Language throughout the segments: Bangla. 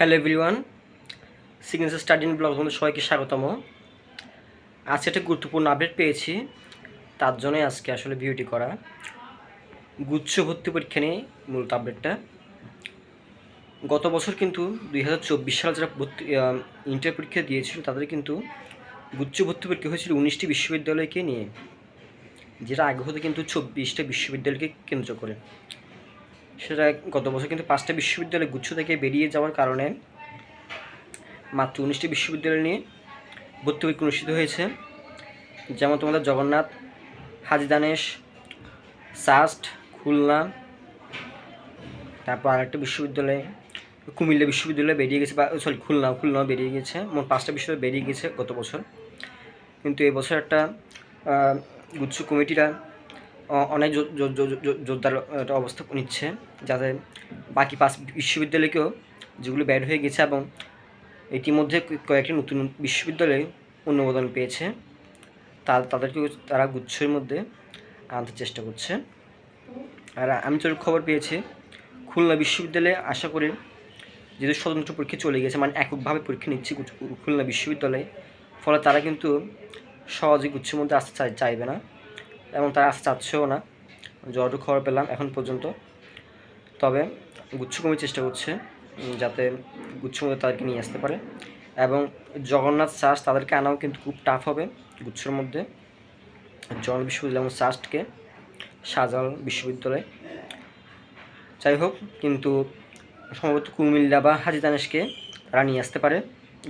Hello everyone signature study blog তোমাদের সবাইকে স্বাগতম। আজকে একটা গুরুত্বপূর্ণ আপডেট পেয়েছি, তার জন্যই আজকে আসলে ভিডিওটি করা। গুচ্ছ ভর্তি পরীক্ষা নিয়ে মূলত আপডেটটা গত বছর কিন্তু দুই হাজার চব্বিশ সালে যারা ভর্তি ইন্টার পরীক্ষা দিয়েছিল, তাদের কিন্তু গুচ্ছ ভর্তি পরীক্ষা হয়েছিল উনিশটি বিশ্ববিদ্যালয়কে নিয়ে, যেটা আগে হতো কিন্তু চব্বিশটা বিশ্ববিদ্যালয়কে কেন্দ্র করে। সেটা গত বছর কিন্তু পাঁচটা বিশ্ববিদ্যালয় গুচ্ছ থেকে বেরিয়ে যাওয়ার কারণে মাত্র উনিশটি বিশ্ববিদ্যালয় নিয়ে ভর্তি পরীক্ষা অনুষ্ঠিত হয়েছে। যেমন তোমাদের জগন্নাথ, হাজি দানেশ, সাস্ট, খুলনা, তারপর আরেকটা বিশ্ববিদ্যালয়, কুমিল্লা বিশ্ববিদ্যালয় বেরিয়ে গেছে বা সরি খুলনা, খুলনাও বেরিয়ে গেছে। মোট পাঁচটা বিশ্ববিদ্যালয় বেরিয়ে গেছে গত বছর। কিন্তু এবছর একটা গুচ্ছ কমিটিরা অনেক জোরদার একটা অবস্থা নিচ্ছে, যাতে বাকি পাঁচ বিশ্ববিদ্যালয়কেও যেগুলো ব্যাড হয়ে গেছে এবং ইতিমধ্যে কয়েকটি নতুন বিশ্ববিদ্যালয়ে অনুমোদন পেয়েছে, তা, তাদেরকেও তারা গুচ্ছের মধ্যে আনতে চেষ্টা করছে। আর আমি তো খবর পেয়েছি, খুলনা বিশ্ববিদ্যালয়ে আশা করি যেহেতু স্বতন্ত্র পরীক্ষা চলে গেছে মানে এককভাবে পরীক্ষা নিচ্ছে খুলনা বিশ্ববিদ্যালয়ে, ফলে তারা কিন্তু সহজে গুচ্ছের মধ্যে আসতে চাই, চাইবে না। এবং তারা আসতে চাচ্ছেও না। যতটুকু খবর পেলাম এখন পর্যন্ত। তবে গুচ্ছ কমিটি চেষ্টা করছে যাতে গুচ্ছ মধ্যে তাদেরকে নিয়ে আসতে পারে। এবং জগন্নাথ চার্চ তাদেরকে আনাও কিন্তু খুব টাফ হবে গুচ্ছর মধ্যে। জগন্নাথ বিশ্ববিদ্যালয় এবং চার্চকে শাহজালাল বিশ্ববিদ্যালয়। যাই হোক, কিন্তু সম্ভবত কুমিল্লা বা হাজি দানেশকে তারা নিয়ে আসতে পারে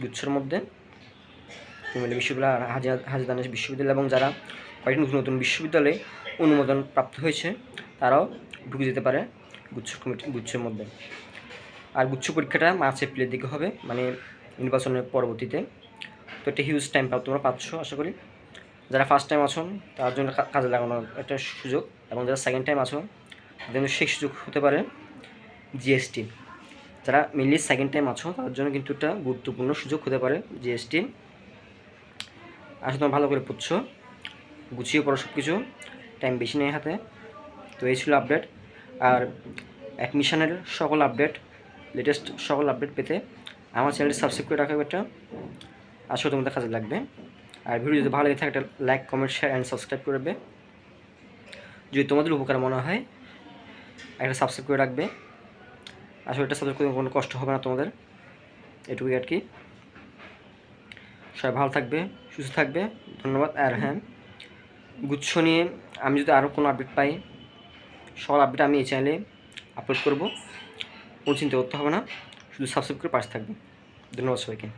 গুচ্ছর মধ্যে। কুমিল্লা বিশ্ববিদ্যালয় আর হাজি হাজি বিশ্ববিদ্যালয় এবং যারা কয়েকটি নতুন নতুন বিশ্ববিদ্যালয়ে অনুমোদন প্রাপ্ত হয়েছে, তারাও ঢুকে যেতে পারে গুচ্ছ কমিটি, গুচ্ছের মধ্যে। আর গুচ্ছ পরীক্ষাটা মার্চ, এপ্রিলের দিকে হবে মানে নির্বাচনের পরবর্তীতে। তো একটা হিউজ টাইম পাও, তোমরা পাচ্ছ, আশা করি। যারা ফার্স্ট টাইম আছো, তার জন্য কাজে লাগানোর একটা সুযোগ। এবং যারা সেকেন্ড টাইম আছো, তাদের জন্য সেই সুযোগ হতে পারে জিএসটি যারা মেনলি সেকেন্ড টাইম আছো তাদের জন্য কিন্তু একটা গুরুত্বপূর্ণ সুযোগ হতে পারে জিএসটি আসলে তোমরা ভালো করে পুচ্ছ গুছিয়ে পড়ো সব কিছু টাইম বেশি নেই হাতে। তো এই ছিল আপডেট আর অ্যাডমিশনের সকল আপডেট লেটেস্ট সকল আপডেট পেতে আমার চ্যানেলটি সাবস্ক্রাইব করে রাখা একটা আসলে তোমাদের কাজে লাগবে। আর ভিডিও যদি ভালো লাগে থাকে, একটা like comment share and subscribe করবে যদি তোমাদের উপকার মনে হয়, একটা সাবস্ক্রাইব করে রাখবে। আসলে এটা সাবস্ক্রাইব করে কোনো কষ্ট হবে না তোমাদের। এটুকুই আর কি। সবাই ভালো থাকবে, সুস্থ থাকবে। ধন্যবাদ আর হ্যাঁ গুচ্ছ নিয়ে আমি যদি আরও কোনো আপডেট পাই সব আপডেট আমি এই চ্যানেলে আপলোড করব। কোনো চিন্তা করতে হবে না, শুধু সাবস্ক্রাইব করে পাশে থাকবে ধন্যবাদ সবাইকে।